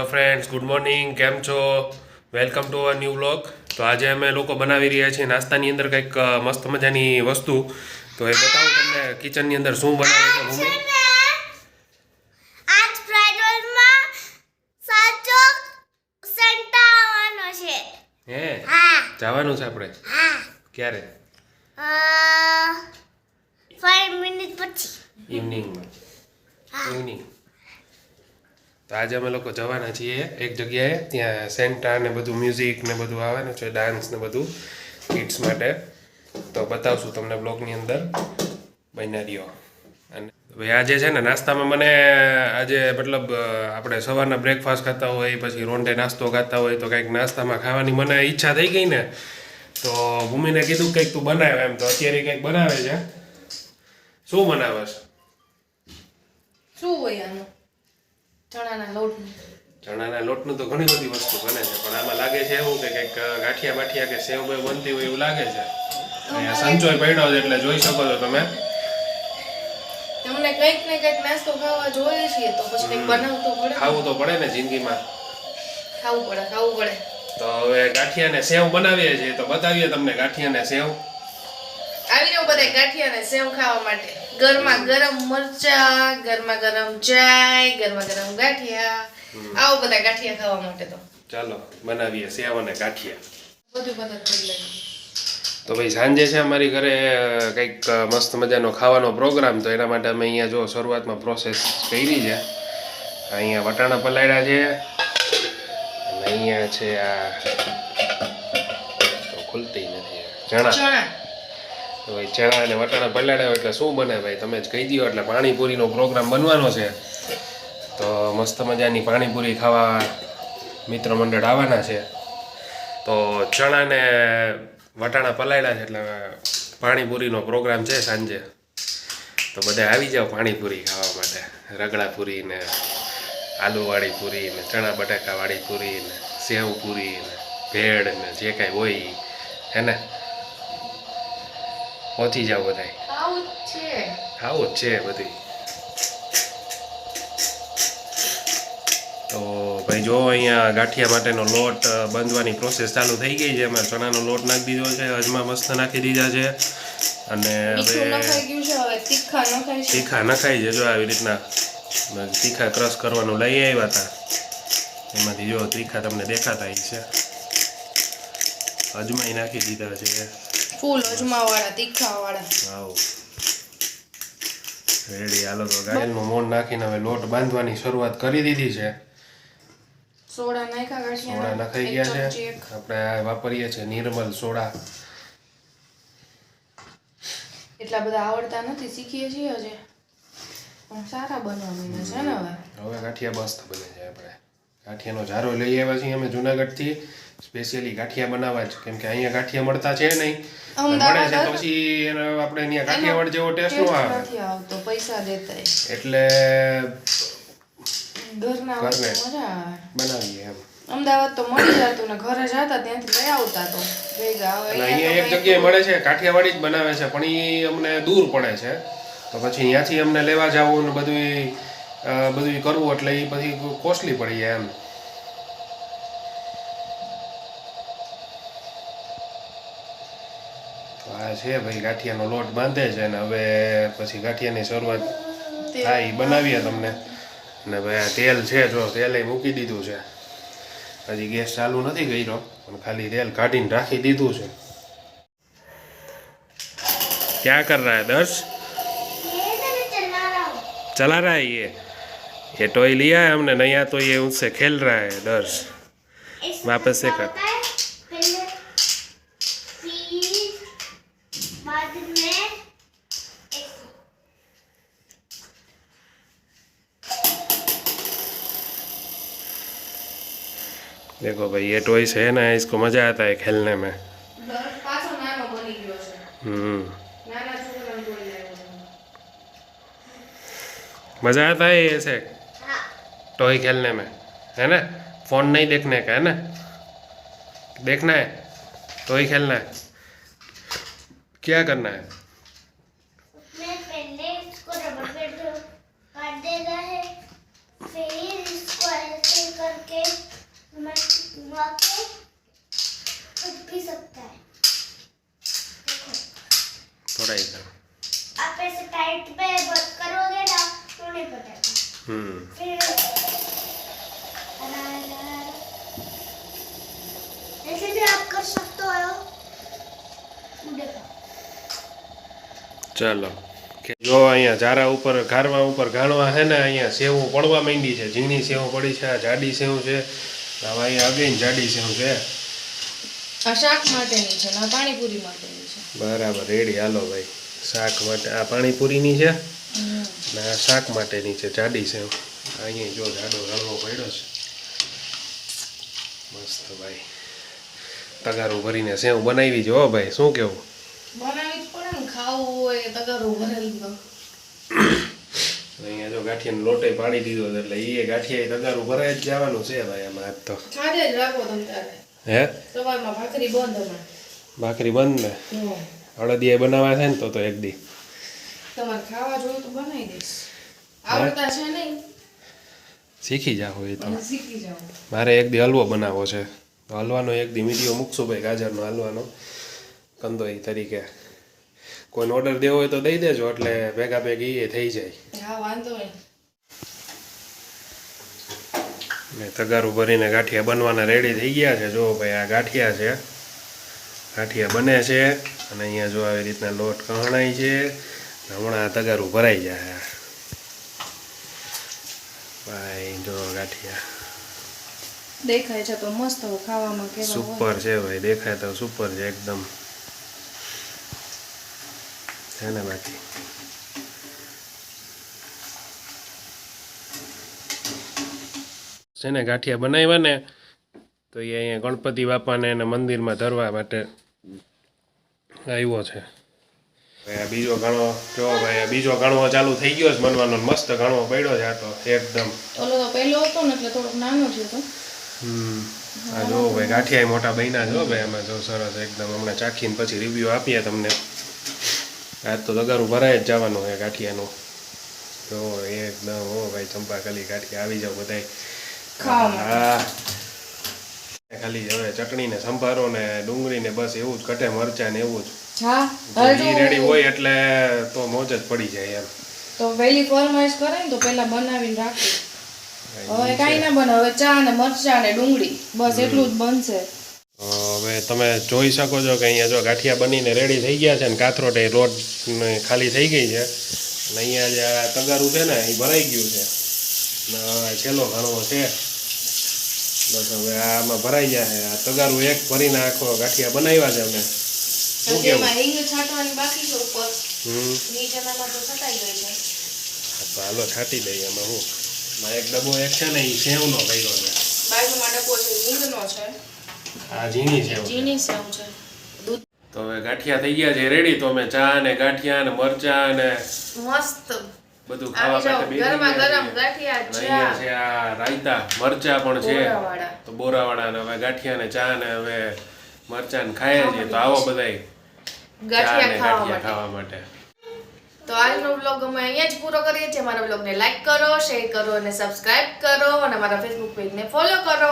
Hello friends good morning કેમ છો? Welcome to a new vlog તો આજે અમે લોકો બનાવી રહ્યા છીએ નાસ્તાની અંદર કંઈક મસ્ત મજાની વસ્તુ. તો એ બતાવું તમને કિચનની અંદર શું બનાવે છે ભૂમિ હા? જવાનું છે આપણે? ક્યારે? ફાઈવ મિનિટ પછી. ઇવનિંગમાં ઇવનિંગ તો આજે અમે લોકો જવાના છીએ એક જગ્યાએ, ત્યાં સેન્ટા ને બધું મ્યુઝિક ને બધું આવવાનું છે ડાન્સ ને બધું કિડ્સ માટે. તો બતાવશું તમને બ્લોગની અંદર. બન્યા રહ્યો. અને ભાઈ આજે છે ને, નાસ્તામાં મને આજે મતલબ આપણે સવારના બ્રેકફાસ્ટ ખાતા હોય, પછી રોંઢે નાસ્તો ખાતા હોય, તો કંઈક નાસ્તામાં ખાવાની મને ઈચ્છા થઈ ગઈ ને, તો ભૂમિને કીધું કંઈક તું બનાવે એમ. તો અત્યારે કંઈક બનાવે છે. શું બનાવે છે શું હોય આનું? ચણાના લોટનું. ચણાના લોટનું તો ઘણી બધી વસ્તુ બને છે પણ આમાં લાગે છે એવું કે કંઈક ગાંઠિયા બાઠિયા કે સેવ બેવ બનતી હોય એવું લાગે છે. અહીંયા સંચોય પડ્યો છે એટલે જોઈ શકો છો તમે. તમને કંઈક ને કંઈક નાસ્તો ખાવા જોઈએ છીએ તો પછી કંઈક બનાવવું તો પડે ખાવું તો પડે ને જિંદગીમાં. ખાવું પડે ખાવું પડે. તો હવે ગાંઠિયા ને સેવ બનાવીએ છીએ તો બતાવીએ તમને ગાંઠિયા ને સેવ. આવી રહ્યો બધા ગાંઠિયા ને સેવ ખાવા માટે. ગરમા ગરમ મરચા ગરમા ગરમ ચાય ગરમા ગરમ ગાંઠિયા. આવો બધા ગાંઠિયા ખાવા માટે તો. ચાલો બનાવીએ સેવ અને ગાંઠિયા. બધું બધા કરી લઈએ તો ભાઈ સાંજે છે અમારી ઘરે કંઈક મસ્ત મજાનો ખાવાનો પ્રોગ્રામ. તો એના માટે અમે અહીંયા જો શરૂઆતમાં પ્રોસેસ કરી છે. અહીંયા વટાણા પલાળ્યા છે. અને અહીંયા છે આ ખુલતી નથી. ચણા. તો ભાઈ ચણા અને વટાણા પલાળ્યા એટલે શું બને ભાઈ? તમે જ કહી દો એટલે પાણીપુરીનો પ્રોગ્રામ બનવાનો છે. તો મસ્ત મજાની પાણીપુરી ખાવા મિત્ર મંડળ આવવાના છે. તો ચણા ને વટાણા પલાળ્યા છે એટલે પાણીપુરીનો પ્રોગ્રામ છે સાંજે. તો બધા આવી જાઓ પાણીપુરી ખાવા માટે. રગડાપુરી ને આલુવાળી પૂરી ને ચણા બટાકાવાળી પૂરી ને સેવ પૂરી ને ભેળ ને જે કાંઈ હોય. હે પહોંચી જાઓ બધાય. આવું જ છે. આવું જ છે બધી તો ભાઈ જો અહીંયા ગાંઠિયા માટેનો લોટ બાંધવાની પ્રોસેસ ચાલુ થઈ ગઈ છે. એમાં ચણાનો લોટ નાખી દીધો છે. અજમા મસ્ત નાખી દીધા છે. અને હવે તીખા નખાઈ છે. જો આવી રીતના. તીખા ક્રશ કરવાનું લઈ આવ્યા હતા. એમાંથી જો તીખા તમને દેખાતા છે અજમાઈ નાખી દીધા છે. ફૂલ અજમા વાળા તીખા વાળા આવો રેડી હાલો તો ગાયલનું મોણ નાખીને હવે લોટ બાંધવાની શરૂઆત કરી દીધી છે. સોડા નાખ્યા સોડા નખાઈ ગયા છે. આપણે આ વાપરીએ છીએ નિર્મલ સોડા. એટલા બધા આવડતા નથી શીખીએ છીએ હજી. પણ સારા બનવા માંડ્યા છે ને હવે. હવે ગાંઠિયા મસ્ત બને છે આપણે. ગાંઠિયાનો જારો લઈ આવ્યા છીએ અમે જુનાગઢથી. સ્પેશિયલી ગાંઠિયા બનાવવા જ કેમ કે અહીંયા ગાંઠિયા મળતા છે નહીં. મળે છે તો પછી એનો આપણે અહીંયા કાઠિયાવાડ જેવો ટેસ્ટ નો આવે. પૈસા દેતા એટલે ઘરના બનાવીએ એમ. અમદાવાદ તો મળી જતું ને ઘરે જતા ત્યાંથી લઈ આવતા તો. ભેગા અહીંયા અહીંયા એક જગ્યાએ મળે છે કાઠિયાવાડી જ બનાવે છે પણ એ અમને દૂર પડે છે. તો પછી અહીંયાથી અમને લેવા જવું ને બધું બધું કરવું એટલે એ પછી કોસ્ટલી પડી જાય એમ. આ છે ભાઈ ગાંઠિયાનો લોટ બાંધે છે ને હવે પછી ગાંઠિયાની શરૂઆત થાય એ બનાવીએ તમને. ને ભાઈ આ તેલ છે જો તેલે મૂકી દીધું છે. હજી ગેસ ચાલુ નથી કર્યો પણ ખાલી તેલ કાઢીને રાખી દીધું છે. ક્યાં કર રહા દર્શ? ચલા રહા ये तो टॉय लिया है हमने नया तो ये उनसे खेल रहा है दर्श वापस से कर। देखो भाई ये टॉयस है ना इसको मज़ा आता है खेलने में। हम्म। मज़ा आता है ऐसे। टॉय खेलने में है ना? फ़ोन नहीं देखने का है ना? देखना है टॉय खेलना है। क्या करना है? थोड़ा ही करो आप ऐसे टाइट पे करोगे ना तो नहीं पता हम्म। फिर ऐसे भी आप कर सकते हो देखो ચાલો કે જો અહીંયા ઝારા ઉપર ઘારવા ઉપર ઘાણવા છે ને અહીંયા સેવું પડવા માંડી છે ઝીણી સેવું પડી છે આ જાડી સેવ છે હવે અહીંયા અગેન જાડી સેવ છે આ શાક માટેની છે ને આ પાણીપુરી માટેની છે બરાબર રેડી હાલો ભાઈ શાક માટે આ પાણીપુરીની છે હમ. ને આ શાક માટેની છે જાડી સેવ અહીંયા જો જાડો હળવો પડ્યો છે મસ્ત ભાઈ તગારું ભરીને સેવ બનાવી જો ભાઈ શું કેવું? બનાવી પડે ને ખાવું હોય તગારું ભરેલું અહીંયા જો ગાંઠિયાને લોટે પાડી દીધો એટલે એ ગાંઠિયા તગારું ભરાય જ જવાનું છે ભાઈ આમાં આજ તો. ખાધે જ રાખો તમે તારે. હે? સવારમાં ભાખરી બંધ અમારે ભાખરી બંધ ને? હમ. હળદિયા બનાવ્યા છે ને તો તો એક દી. તમારે ખાવા જોઈએ તો બનાવી દઈશ. આવડતા છે નહીં. શીખી જાઓ એ તો. શીખી મારે એક દી હલવો બનાવવો છે. હલવાનો એક દી વીડિયો મૂકશું ભાઈ ગાજરનો હલવાનો. કંદોઈ તરીકે. કોઈને ઓર્ડર દેવો હોય તો દઈ દેજો એટલે ભેગા ભેગી એ થઈ જાય. હા વાંધો ને તગારું ભરીને ગાંઠિયા બનવાના રેડી થઈ ગયા છે. જો ભાઈ આ ગાંઠિયા છે. ગાંઠિયા બને છે અને અહીંયા જો આવી રીતના લોટ કહણાય છે. હમણાં આ તગારું ભરાઈ જાય. ભાઈ જો ગાંઠિયા. દેખાય છે તો મસ્ત ખાવામાં કેવા સુપર છે ભાઈ દેખાય તો સુપર છે એકદમ. છે ને બાકી છે ને ગાંઠિયા બનાવ્યા ને તો એ અહીંયા ગણપતિ બાપાને એને મંદિરમાં ધરવા માટે આવ્યો છે. ભાઈ આ બીજો ઘણો જો ભાઈ આ બીજો ઘણવો ચાલુ થઈ ગયો છે મનવાનો મસ્ત ઘણવો પડ્યો છે આ તો એકદમ. ઓલો તો પહેલો હતો ને એટલે થોડોક નાનો છે તો. આ જો ભાઈ ગાંઠિયા મોટા બન્યા જો ભાઈ એમાં જો સરસ એકદમ હમણાં ચાખીને પછી રિવ્યૂ આપીએ તમને. આજ તો દગારું ભરાય જ જવાનું છે ગાંઠિયાનું. જો એકદમ હો ભાઈ ચંપાકલી ગાંઠિયા આવી જાવ બધા હા. ખાલી હવે ચટણી ને સંભારો ને ડુંગળી ને બસ એવું જ કટે મરચા ને એવું જ. રેડી હોય એટલે તો મોજ જ પડી જાય એમ. તો વહેલી ફરમાઈશ કરે ને તો પહેલા બનાવીને રાખી હવે કાંઈ ના બને. હવે ચા ને મરચા ને ડુંગળી. બસ એટલું જ બનશે. હવે તમે જોઈ શકો છો કે અહીંયા જો ગાંઠિયા બનીને રેડી થઈ ગયા છે ને કાથરોટે રોડ ને ખાલી થઈ ગઈ છે. અને અહીંયા જે આ તગારું છે ને એ ભરાઈ ગયું છે. ને છેલ્લો ઘણો છે. બસ હવે આમાં ભરાઈ જાય આ તગારું એક ભરીને આખો ગાંઠિયા બનાવ્યા છે અમે. છે છે. હાલો છાંટી દઈએ એમાં હું. એમાં એક ડબ્બો એક છે ને એ સેવનો કર્યો છે. બાજુમાં ડબ્બો છે હિંગનો છે. આ ઝીણી સેવ છે. સેવ છે. તો હવે ગાંઠિયા થઈ ગયા છે રેડી તો અમે ચા ને ગાંઠિયા ને મરચા ને મસ્ત. બધું ખાવા માટે બે ગરમા ગરમ ગાંઠિયા ચા. છે આ રાયતા મરચા પણ છે. તો બોરાવાળા ને હવે ગાંઠિયા ને ચા ને હવે મરચા ને ખાયા છે તો આવો બધાય ગાંઠિયા ગાંઠિયા ખાવા માટે. ખાવા માટે. તો આજનો વ્લોગ અમે અહીંયા જ પૂરો કરીએ છીએ. મારા બ્લોગને લાઈક કરો શેર કરો અને સબસ્ક્રાઇબ કરો અને મારા ફેસબુક પેજને ફોલો કરો.